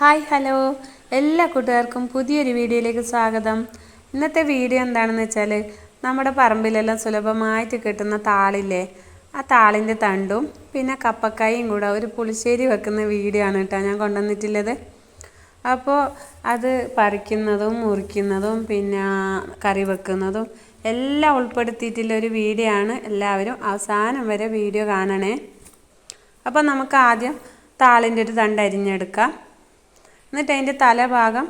Hi hello. എല്ലാ കൂട്ടുകാർക്കും പുതിയൊരു വീഡിയോയിലേക്ക് സ്വാഗതം. ഇന്നത്തെ വീഡിയോ എന്താണെന്ന് വെച്ചാൽ നമ്മുടെ പറമ്പിലെല്ലാം സുലഭമായിട്ട് കിട്ടുന്ന താളില്ലേ? ആ താളിന്റെ തണ്ടും പിന്നെ കപ്പക്കായും കൂടെ ഒരു പുളിശ്ശേരി വെക്കുന്ന വീഡിയോ ആണ് കേട്ടോ ഞാൻ കൊണ്ടുവന്നിട്ടുള്ളത്. അപ്പോൾ അത് പറിക്കുന്നതും മുറിക്കുന്നതും പിന്നെ കറി വെക്കുന്നതും എല്ലാം ഉൾപ്പെടുത്തിയിട്ടുള്ള ഒരു വീഡിയോ ആണ്. എല്ലാവരും അവസാനം വരെ വീഡിയോ കാണണേ. അപ്പോൾ നമുക്ക് ആദ്യം താളിന്റെ ഒരു തണ്ട് അരിഞ്ഞെടുക്കാം. എന്നിട്ട് അതിന്റെ തലഭാഗം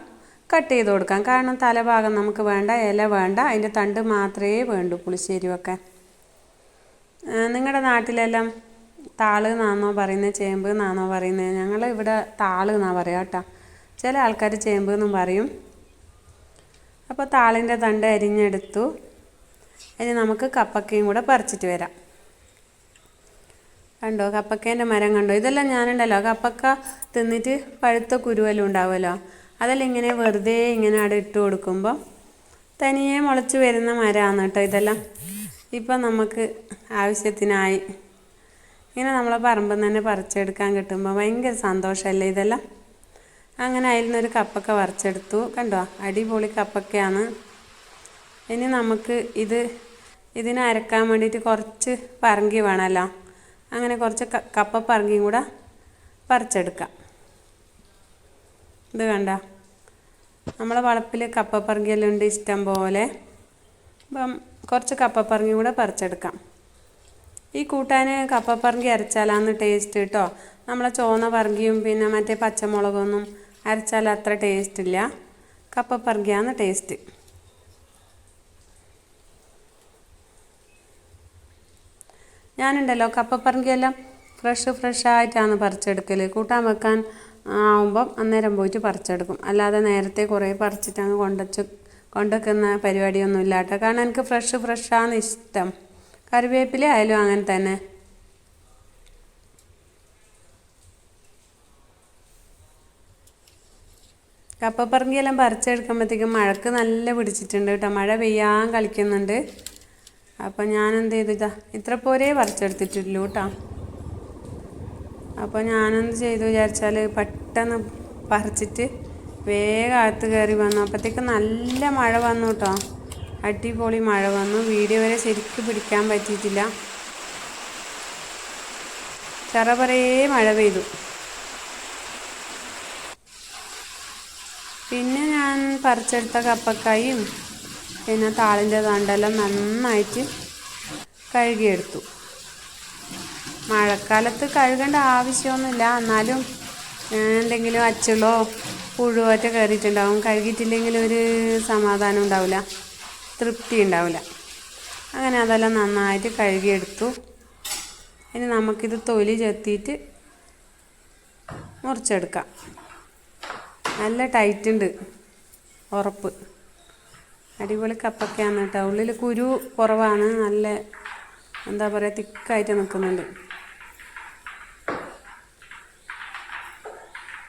കട്ട് ചെയ്ത് കൊടുക്കാം. കാരണം തലഭാഗം നമുക്ക് വേണ്ട ഇല വേണ്ട അതിന്റെ തണ്ട് മാത്രമേ വേണ്ടൂ പുളിശ്ശേരി വെക്കാൻ. നിങ്ങളുടെ നാട്ടിലെല്ലാം താൾ എന്നാണോ പറയുന്നത് ചേമ്പ് എന്നാണോ പറയുന്നത്? ഞങ്ങൾ ഇവിടെ താൾ എന്നാണ് പറയുക കേട്ടോ. ചില ആൾക്കാർ ചേമ്പ് എന്നും പറയും. അപ്പോൾ താളിന്റെ തണ്ട് അരിഞ്ഞെടുത്തു. ഇനി നമുക്ക് കപ്പക്കയും കൂടെ പറിച്ചിട്ട് വരാം. കണ്ടോ? കപ്പക്കേന്റെ മരം കണ്ടോ? ഇതെല്ലാം ഞാനുണ്ടല്ലോ. കപ്പക്ക തിന്നിട്ട് പഴുത്ത കുരുവെല്ലാം ഉണ്ടാവുമല്ലോ. അതെല്ലാം ഇങ്ങനെ വെറുതെ ഇങ്ങനെ അവിടെ ഇട്ട് കൊടുക്കുമ്പോൾ തനിയെ മുളച്ച് വരുന്ന മരമാണ് കേട്ടോ ഇതെല്ലാം. ഇപ്പം നമുക്ക് ആവശ്യത്തിനായി ഇങ്ങനെ നമ്മളെ പറമ്പിൽ തന്നെ പറിച്ചെടുക്കാൻ കിട്ടുമ്പോൾ ഭയങ്കര സന്തോഷമല്ലേ ഇതെല്ലാം? അങ്ങനെ അതിൽ നിന്നൊരു കപ്പൊക്കെ പറിച്ചെടുത്തു. കണ്ടോ? അടിപൊളി കപ്പൊക്കെയാണ്. ഇനി നമുക്ക് ഇത് ഇതിനെ അരക്കാൻ വേണ്ടിയിട്ട് കുറച്ച് പറങ്കി വേണമല്ലോ. അങ്ങനെ കുറച്ച് കപ്പ പറങ്കിയും കൂടെ പറിച്ചെടുക്കാം. ഇത് കണ്ട? നമ്മളെ വളപ്പിൽ കപ്പ പറങ്കിയെല്ലാം ഉണ്ട് ഇഷ്ടം പോലെ. അപ്പം കുറച്ച് കപ്പ കൂടെ പറിച്ചെടുക്കാം. ഈ കൂട്ടാൻ കപ്പ പറങ്കി അരച്ചാലാന്ന് ടേസ്റ്റ് കേട്ടോ നമ്മളെ ചുവന്ന പറങ്കിയും പിന്നെ മറ്റേ പച്ചമുളകൊന്നും അരച്ചാൽ അത്ര ടേസ്റ്റ് ഇല്ല. കപ്പ പറങ്കിയാണ് ടേസ്റ്റ് ഞാനുണ്ടല്ലോ കപ്പപ്പറങ്കിയെല്ലാം ഫ്രഷ് ഫ്രഷായിട്ടാണ് പറിച്ചെടുക്കൽ കൂട്ടാൻ വെക്കാൻ ആവുമ്പം അന്നേരം പോയിട്ട് പറിച്ചെടുക്കും. അല്ലാതെ നേരത്തെ കുറേ പറിച്ചിട്ടങ്ങ് കൊണ്ടുവച്ച് കൊണ്ടുവെക്കുന്ന പരിപാടിയൊന്നും ഇല്ല കേട്ടോ കാരണം എനിക്ക് ഫ്രഷ് ഫ്രഷാണ് ഇഷ്ടം. കറിവേപ്പില ആയാലും അങ്ങനെ തന്നെ. കപ്പപ്പറങ്കിയെല്ലാം പറിച്ചെടുക്കുമ്പോഴത്തേക്കും മഴക്ക് നല്ല പിടിച്ചിട്ടുണ്ട് കേട്ടോ. മഴ പെയ്യാൻ കളിക്കുന്നുണ്ട്. അപ്പം ഞാൻ എന്ത് ചെയ്തു ഇതാ ഇത്ര പോരെ പറിച്ചെടുത്തിട്ടുള്ളൂ കേട്ടോ അപ്പോൾ ഞാനെന്ത് ചെയ്തു വിചാരിച്ചാൽ പെട്ടെന്ന് പറിച്ചിട്ട് വേഗം അകത്ത് കയറി വന്നു. അപ്പോഴത്തേക്ക് നല്ല മഴ വന്നു കേട്ടോ അടിപൊളി മഴ വന്നു. വീഡിയോ വരെ ശരിക്കും പിടിക്കാൻ പറ്റിയിട്ടില്ല. ചെറപറേ മഴ പെയ്തു. പിന്നെ ഞാൻ പറിച്ചെടുത്ത കപ്പക്കായും പിന്നെ താളിന്റെ തണ്ടെല്ലാം നന്നായിട്ട് കഴുകിയെടുത്തു. മഴക്കാലത്ത് കഴുകേണ്ട ആവശ്യമൊന്നുമില്ല. എന്നാലും എന്തെങ്കിലും അച്ചുളോ പുഴുവറ്റ കയറിയിട്ടുണ്ടാവും. കഴുകിയിട്ടില്ലെങ്കിൽ ഒരു സമാധാനം ഉണ്ടാവില്ല. തൃപ്തി ഉണ്ടാവില്ല. അങ്ങനെ അതെല്ലാം നന്നായിട്ട് കഴുകിയെടുത്തു. ഇനി നമുക്കിത് തൊലി ചെത്തിയിട്ട് മുറിച്ചെടുക്കാം. നല്ല ടൈറ്റ് ഉണ്ട് ഉറപ്പ്. അടിപൊളി കപ്പക്കയാണ് കേട്ടോ. ഉള്ളിൽ കുരു കുറവാണ്. നല്ല എന്താ പറയുക തിക്കായിട്ട് നിൽക്കുന്നുണ്ട്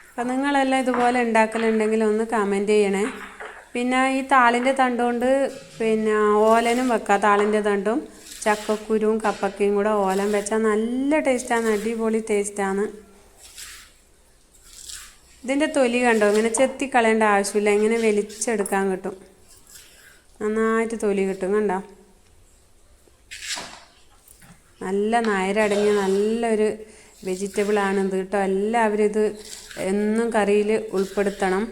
അപ്പം നിങ്ങളെല്ലാം ഇതുപോലെ ഉണ്ടാക്കലുണ്ടെങ്കിൽ ഒന്ന് കമന്റ് ചെയ്യണേ. പിന്നെ ഈ താളിന്റെ തണ്ടുകൊണ്ട് പിന്നെ ഓലനും വെക്കാം. താളിന്റെ തണ്ടും ചക്കക്കുരുവും കപ്പക്കയും കൂടെ ഓലൻ വെച്ചാൽ നല്ല ടേസ്റ്റാണ്. അടിപൊളി ടേസ്റ്റാണ്. ഇതിന്റെ തൊലി കണ്ടോ? ഇങ്ങനെ ചെത്തി കളയേണ്ട ആവശ്യമില്ല. ഇങ്ങനെ വലിച്ചെടുക്കാൻ കിട്ടും. നന്നായിട്ട് തൊലി കിട്ടും കണ്ട? നല്ല നായരടങ്ങിയ നല്ലൊരു വെജിറ്റബിളാണ് ഇത് കേട്ടോ. എല്ലാവരും ഇത് എന്നും കറിയിൽ ഉൾപ്പെടുത്തണം.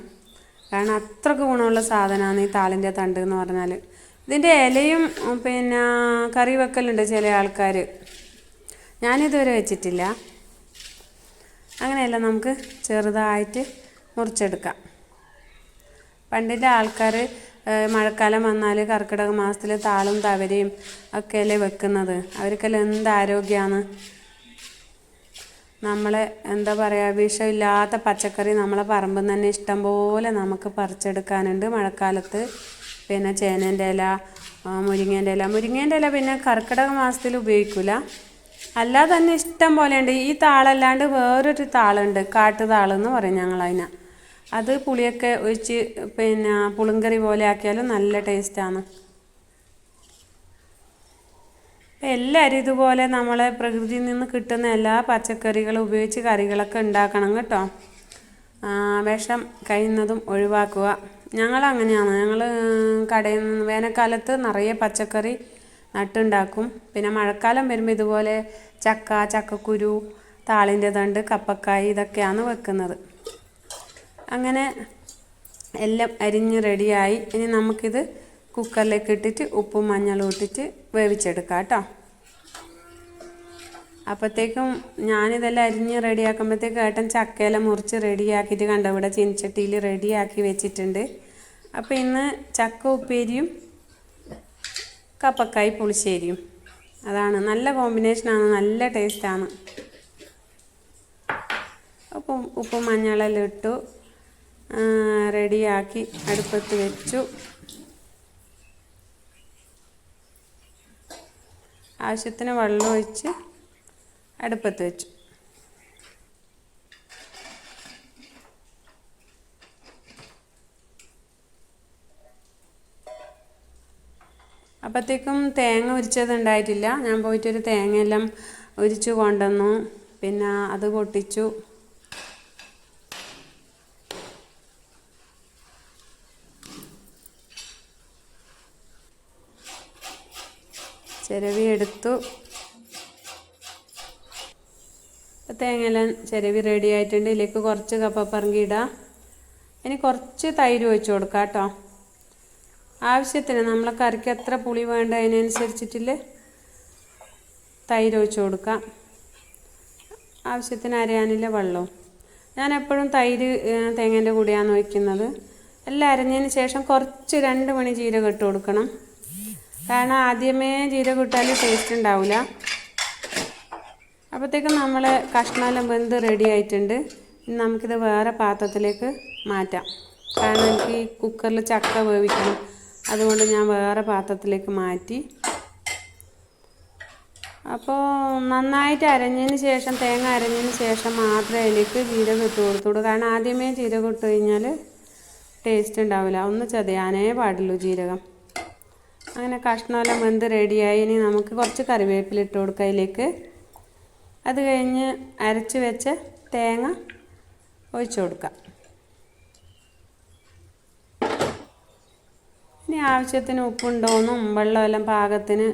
കാരണം അത്രയ്ക്ക് ഗുണമുള്ള സാധനമാണ് ഈ താളിന്റെ തണ്ട് എന്ന് പറഞ്ഞാൽ ഇതിന്റെ ഇലയും പിന്നെ കറി വെക്കലുണ്ട് ചില ആൾക്കാർ ഞാനിതുവരെ വെച്ചിട്ടില്ല. അങ്ങനെയല്ല നമുക്ക് ചെറുതായിട്ട് മുറിച്ചെടുക്കാം. പണ്ടിന്റെ ആൾക്കാർ മഴക്കാലം വന്നാൽ കർക്കിടക മാസത്തിൽ താളും തവരയും ഒക്കെയല്ലേ വെക്കുന്നത്. അവർക്കെല്ലാം എന്ത് ആരോഗ്യമാണ് നമ്മളെ എന്താ പറയുക വിഷമില്ലാത്ത പച്ചക്കറി നമ്മളെ പറമ്പിൽ നിന്ന് തന്നെ ഇഷ്ടം പോലെ നമുക്ക് പറിച്ചെടുക്കാനുണ്ട് മഴക്കാലത്ത്. പിന്നെ ചേനേന്റെ ഇല മുരിങ്ങേന്റെ ഇല. മുരിങ്ങേന്റെ ഇല പിന്നെ കർക്കിടക മാസത്തിൽ ഉപയോഗിക്കില്ല അല്ലാതെ തന്നെ ഇഷ്ടം പോലെയുണ്ട്. ഈ താളല്ലാണ്ട് വേറൊരു താളുണ്ട് കാട്ടുതാളെന്ന് പറയും ഞങ്ങളതിനെ. അത് പുളിയൊക്കെ ഒഴിച്ച് പിന്നെ പുളിങ്കറി പോലെ ആക്കിയാലും നല്ല ടേസ്റ്റാണ്. എല്ലാവരും ഇതുപോലെ നമ്മളെ പ്രകൃതിയിൽ നിന്ന് കിട്ടുന്ന എല്ലാ പച്ചക്കറികളും ഉപയോഗിച്ച് കറികളൊക്കെ ഉണ്ടാക്കണം കേട്ടോ. വിഷം കഴിയുന്നതും ഒഴിവാക്കുക. ഞങ്ങൾ അങ്ങനെയാണ്. ഞങ്ങൾ കടയിൽ നിന്ന് വേനൽക്കാലത്ത് നിറയെ പച്ചക്കറി നട്ടുണ്ടാക്കും. പിന്നെ മഴക്കാലം വരുമ്പോൾ ഇതുപോലെ ചക്ക ചക്കക്കുരു താളിന്റെ തണ്ട് കപ്പക്കായ് ഇതൊക്കെയാണ് വെക്കുന്നത്. അങ്ങനെ എല്ലാം അരിഞ്ഞ് റെഡിയായി ഇനി നമുക്കിത് കുക്കറിലേക്ക് ഇട്ടിട്ട് ഉപ്പും മഞ്ഞളും ഇട്ടിട്ട് വേവിച്ചെടുക്കാം കേട്ടോ. അപ്പോഴത്തേക്കും ഞാനിതെല്ലാം അരിഞ്ഞ് റെഡിയാക്കുമ്പോഴത്തേക്ക് ഏട്ടൻ ചക്കയെല്ലാം മുറിച്ച് റെഡിയാക്കിയിട്ട് കണ്ട ഇവിടെ ചീനിച്ചട്ടിയിൽ റെഡിയാക്കി വെച്ചിട്ടുണ്ട്. അപ്പോൾ ഇന്ന് ചക്ക ഉപ്പേരിയും കപ്പക്കായ് പുളിശ്ശേരിയും. അതാണ് നല്ല കോമ്പിനേഷനാണ് നല്ല ടേസ്റ്റാണ് അപ്പം ഉപ്പും മഞ്ഞളെല്ലാം ഇട്ടു. റെഡിയാക്കി അടുപ്പത്ത് വെച്ചു. ആവശ്യത്തിന് വെള്ളം ഒഴിച്ച് അടുപ്പത്ത് വെച്ചു. അപ്പോഴത്തേക്കും തേങ്ങ ഉരിച്ചത് ഉണ്ടായിട്ടില്ല. ഞാൻ പോയിട്ടൊരു തേങ്ങയെല്ലാം ഉരിച്ചു കൊണ്ടുവന്നു. പിന്നെ അത് പൊട്ടിച്ചു. ചിരവി എടുത്തു. ഇപ്പം തേങ്ങയെല്ലാം ചിരവി റെഡി ആയിട്ടുണ്ട്. ഇതിലേക്ക് കുറച്ച് കപ്പപ്പറങ്കി ഇടാം. ഇനി കുറച്ച് തൈര് ഒഴിച്ച് കൊടുക്കാം കേട്ടോ. ആവശ്യത്തിന് നമ്മളെ കറിക്ക് എത്ര പുളി വേണ്ട അതിനനുസരിച്ചിട്ടിൽ തൈര് ഒഴിച്ച് കൊടുക്കാം. ആവശ്യത്തിന് അരയാനില്ല വെള്ളവും. ഞാൻ എപ്പോഴും തൈര് തേങ്ങേന്റെ കൂടെയാണ് ഒഴിക്കുന്നത്. എല്ലാം അരഞ്ഞതിന് ശേഷം കുറച്ച് രണ്ട് മണി ജീരകം ഇട്ട് കൊടുക്കണം. കാരണം ആദ്യമേ ജീരകം ഇട്ടാൽ ടേസ്റ്റ് ഉണ്ടാവില്ല അപ്പോഴത്തേക്കും നമ്മൾ കഷ്ണമെല്ലാം വെന്ത് റെഡി ആയിട്ടുണ്ട്. നമുക്കിത് വേറെ പാത്രത്തിലേക്ക് മാറ്റാം. കാരണം എനിക്ക് ഈ കുക്കറിൽ ചക്ക വേവിക്കണം. അതുകൊണ്ട് ഞാൻ വേറെ പാത്രത്തിലേക്ക് മാറ്റി. അപ്പോൾ നന്നായിട്ട് അരഞ്ഞതിന് ശേഷം തേങ്ങ അരഞ്ഞതിന് ശേഷം മാത്രമേ അതിലേക്ക് ജീരകം ഇട്ട് കൊടുത്തുള്ളൂ. കാരണം ആദ്യമേ ജീരകം ഇട്ട് കഴിഞ്ഞാൽ ടേസ്റ്റ് ഉണ്ടാവില്ല. ഒന്ന് ചതയാനേ പാടുള്ളൂ ജീരകം. അങ്ങനെ കഷ്ണമെല്ലാം വെന്ത് റെഡിയായി ഇനി നമുക്ക് കുറച്ച് കറിവേപ്പില ഇട്ട് കൊടുക്കാം അതിലേക്ക്. അത് കഴിഞ്ഞ് അരച്ച് വെച്ച തേങ്ങ ഒഴിച്ചു കൊടുക്കാം. ഇനി ആവശ്യത്തിന് ഉപ്പുണ്ടോയെന്നും വെള്ളമെല്ലാം പാകത്തിന്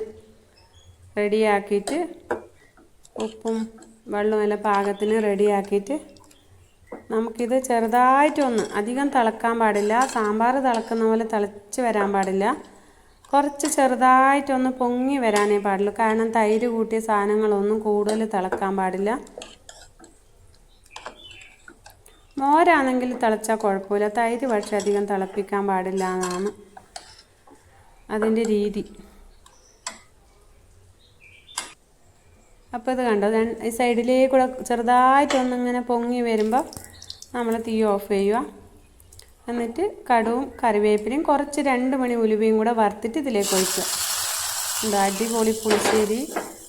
റെഡിയാക്കിയിട്ട് ഉപ്പും വെള്ളമെല്ലാം പാകത്തിന് റെഡിയാക്കിയിട്ട് നമുക്കിത് ചെറുതായിട്ടൊന്ന് അധികം തിളക്കാൻ പാടില്ല. സാമ്പാർ തിളക്കുന്ന പോലെ തിളച്ച് വരാൻ പാടില്ല. കുറച്ച് ചെറുതായിട്ടൊന്ന് പൊങ്ങി വരാനേ പാടുള്ളൂ. കാരണം തൈര് കൂട്ടിയ സാധനങ്ങളൊന്നും കൂടുതൽ തിളക്കാൻ പാടില്ല. മോരാണെങ്കിൽ തിളച്ചാൽ കുഴപ്പമില്ല. തൈര് പക്ഷേ അധികം തിളപ്പിക്കാൻ പാടില്ല എന്നാണ് അതിന്റെ രീതി. അപ്പോൾ ഇത് കണ്ടോ? ഈ സൈഡിലേക്കൂടെ ചെറുതായിട്ടൊന്നിങ്ങനെ പൊങ്ങി വരുമ്പോൾ നമ്മൾ തീ ഓഫ് ചെയ്യുക. എന്നിട്ട് കടുവും കറിവേപ്പിലയും കുറച്ച് രണ്ട് മണി ഉലുവയും കൂടെ വറുത്തിട്ട് ഇതിലേക്ക് ഒഴിക്കുക. എന്താ അടിപൊളി പുളിശ്ശേരി.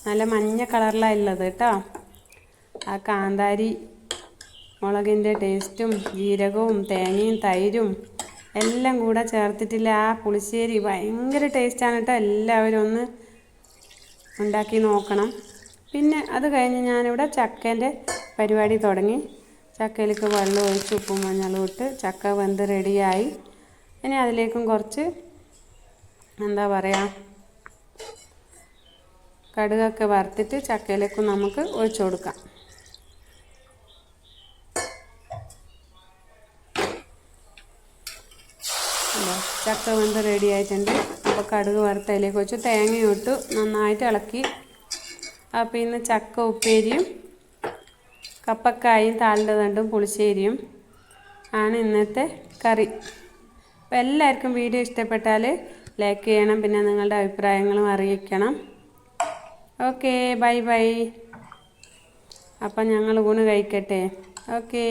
നല്ല മഞ്ഞ കളറിലാണ് ഉള്ളത് കേട്ടോ. ആ കാന്താരി മുളകിന്റെ ടേസ്റ്റും ജീരകവും തേങ്ങയും തൈരും എല്ലാം കൂടെ ചേർത്തിട്ടില്ല ആ പുളിശ്ശേരി ഭയങ്കര ടേസ്റ്റാണ് കേട്ടോ. എല്ലാവരും ഒന്ന് ഉണ്ടാക്കി നോക്കണം. പിന്നെ അത് കഴിഞ്ഞ് ഞാനിവിടെ ചക്കേന്റെ പരിപാടി തുടങ്ങി. ചക്കയിലേക്ക് വെള്ളം ഒഴിച്ച് ഉപ്പും മഞ്ഞളും ഇട്ട് ചക്ക വെന്ത് റെഡിയായി. ഇനി അതിലേക്കും കുറച്ച് എന്താ പറയുക കടുകൊക്കെ വറുത്തിട്ട് ചക്കയിലേക്കും നമുക്ക് ഒഴിച്ചു കൊടുക്കാം. ചക്ക വെന്ത് റെഡി ആയിട്ടുണ്ട്. അപ്പോൾ കടുക് വറുത്ത് അതിലേക്ക് വെച്ച് തേങ്ങയും ഇട്ടു. നന്നായിട്ട് ഇളക്കി. അപ്പോൾ ഇന്ന് ചക്ക ഉപ്പേരിയും കപ്പക്കായും താളിന്റെ തണ്ടും പുളിശ്ശേരിയും ആണ് ഇന്നത്തെ കറി. അപ്പോൾ എല്ലാവർക്കും വീഡിയോ ഇഷ്ടപ്പെട്ടാൽ ലൈക്ക് ചെയ്യണം പിന്നെ നിങ്ങളുടെ അഭിപ്രായങ്ങളും അറിയിക്കണം. Okay bye bye. അപ്പം ഞങ്ങൾ ഊണ് കഴിക്കട്ടെ. ഓക്കേ.